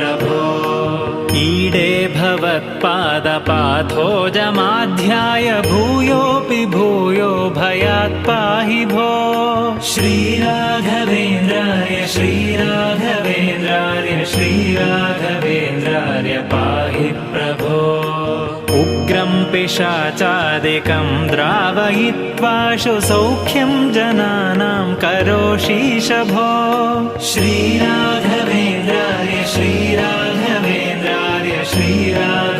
प्रभो। ईडे भवत्पादपाथोजमाध्याय भूयोऽपि भूयो भयात् पाहि भो। श्रीराघवेन्द्राय श्रीराघवेन्द्राय श्रीराघवेन्द्राय पाहि प्रभो उग्रं पिशाचादिकं द्रावयित्वाशु सौख्यं जनानां करोषीश भो श्रीराघवेन्द्राय श्रीराघवेन्द्राय श्रीराघवेन्द्राय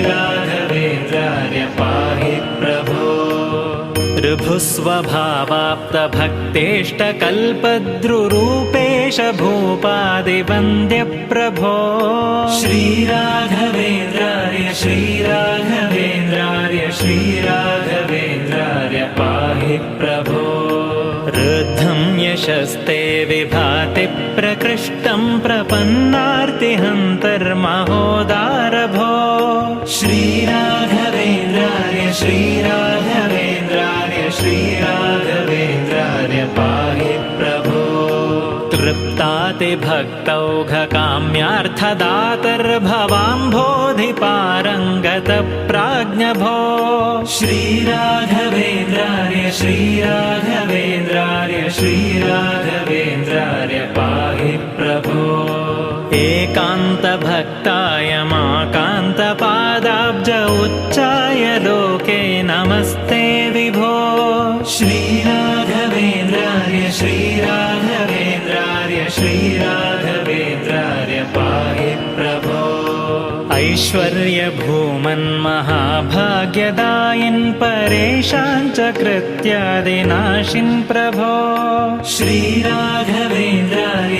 श्रीराघवेन्द्राय पाहि प्रभो। ऋभुस्वभावाप्तभक्तेष्टकल्पद्रुरूपेश भूपादिवन्द्यप्रभो। श्रीराघवेन्द्राय श्रीराघवेन्द्राय श्रीराघवेन्द्राय पाहि प्रभो। रुद्धं यशस्ते विभाति प्रकृष्टं प्रपन्नार्तिहन्तर्महोदारभो श्रीराघवेन्द्राय श्रीराघवेन्द्राय श्रीराघवेन्द्राय पाहि प्रभो। तृप्तातिभक्तौघकाम्यार्थदातर्भवाम्भोधिपारङ्गतप्राज्ञभो श्रीराघवेन्द्राय श्रीराघवेन्द्राय श्रीराघवेन्द्राय पाहि प्रभो। एकान्तभक्ताय माकान्तपादाब्ज उच्चाय लोके नमस्ते विभो। श्रीराघवेन्द्राय श्रीराघवेन्द्राय श्रीराघवेन्द्राय पाहि प्रभो। ऐश्वर्यभूमन्महाभाग्यदायिन् परेशान् च कृत्यादिनाशिन् प्रभो। श्रीराघवेन्द्राय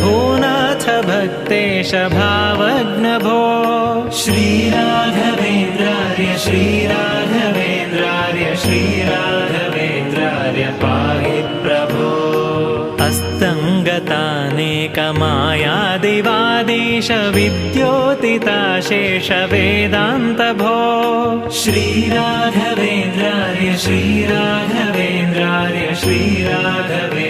भूनाथ भक्तेश भावग्नभो श्रीराघवेन्द्राय श्रीराघवेन्द्राय श्रीराघवेन्द्राय पाहि प्रभो। अस्तङ्गतानेकमायादिवादीश विद्योतिताशेष वेदान्तभो श्रीराघवेन्द्राय श्रीराघवेन्द्राय श्रीराघवेन्द्राय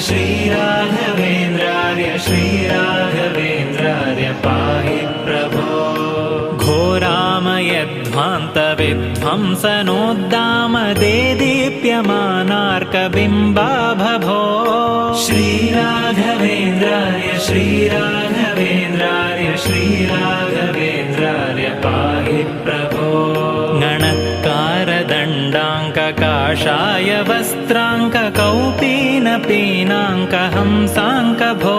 श्रीराघवेन्द्रार्य श्रीराघवेन्द्रार्य पाहि प्रभो। घोरामयध्वान्तविध्वंसनोद्दामदेदीप्यमानार्कबिम्बाभभो श्रीराघवेन्द्रार्य श्रीराघवेन्द्रार्य श्रीराघवेन्द्रार्य पाहि प्रभो गणत्कारदण्डाङ्ककाषाय वस्त्राङ्ककौपीनपीनाङ्कहंसाङ्कभो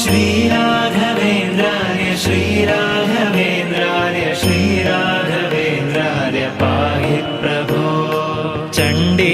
श्रीराघवेन्द्रार्य श्रीराघवेन्द्रार्य श्रीराघवेन्द्रार्य पाहि प्रभो। चण्डीशकाण्डेश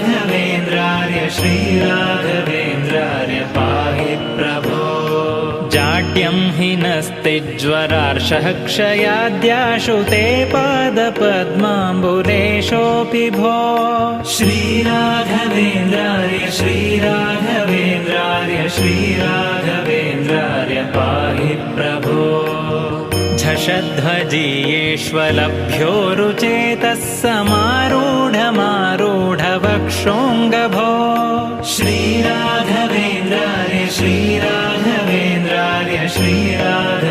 श्रीराघवेन्द्रार्य पाहि प्रभो। जाड्यं हि नस्तिज्वरार्षः क्षयाद्याशु ते पादपद्माम्बुलेशोऽपि भो। श्रीराघवेन्द्रार्य श्रीराघवेन्द्रार्य श्रीराघवेन्द्रार्य पाहि प्रभो झषध्वजीयेष्वलभ्यो रुचेतः समारूढमारूढवक्षोऽङ्गभो श्रीराघवेन्द्रार्य श्रीराघवेन्द्रार्य श्रीराघवेन्द्रार्य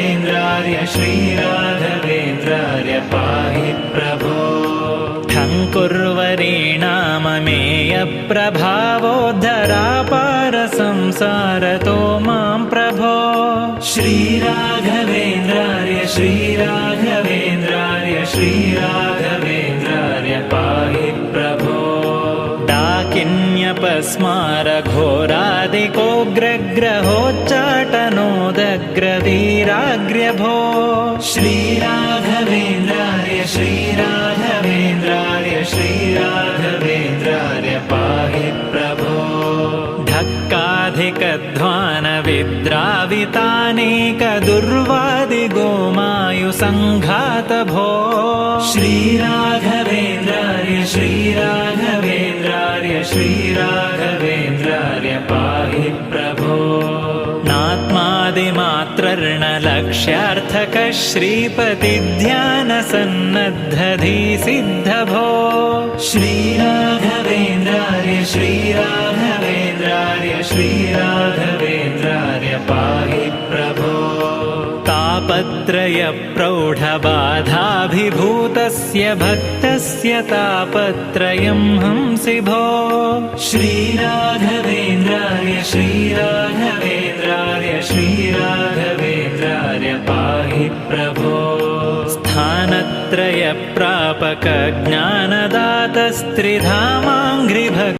श्रीराघवेन्द्रार्य श्रीराघवेन्द्रार्य पाहि प्रभो। ठङ्कुर्वरीणाममेयप्रभावोद्धरापारसंसारतो मां प्रभो। श्रीराघवेन्द्रार्य श्रीराघवेन्द्रार्य श्रीराघवेन्द्रार्य डाकिन्यपस्मारघोरादिकोग्रग्रहोच्चाटनोदग्रवीराग्र्यभो श्रीराघवेन्द्रार्य श्रीराघवेन्द्रार्य श्रीराघवेन्द्रार्य धक्काधिकध्वानविद्रावितानेकदुर्वादिगोमायुसङ्घातभो श्रीराघवेन्द्रार्य श्रीराघवेन्द्रार्य श्रीराघवेन्द्रार्य पाहि प्रभो नात्मादिमात्रर्णलक्ष्यार्थकः श्रीपतिध्यानसन्नद्धधीसिद्धभो श्रीराघवेन्द्रार्य श्रीराघवेन्द्रार्य श्रीराघवेन्द्रार्य पाहि तापत्रयप्रौढबाधाभिभूतस्य भक्तस्य तापत्रयं हंसि भो। श्रीराघवेन्द्रार्य श्रीराघवेन्द्रार्य श्रीराघवेन्द्रार्य पाहि प्रभो। स्थानत्रयप्रापकज्ञानदातस्त्रिधामाङ्घ्रिभक्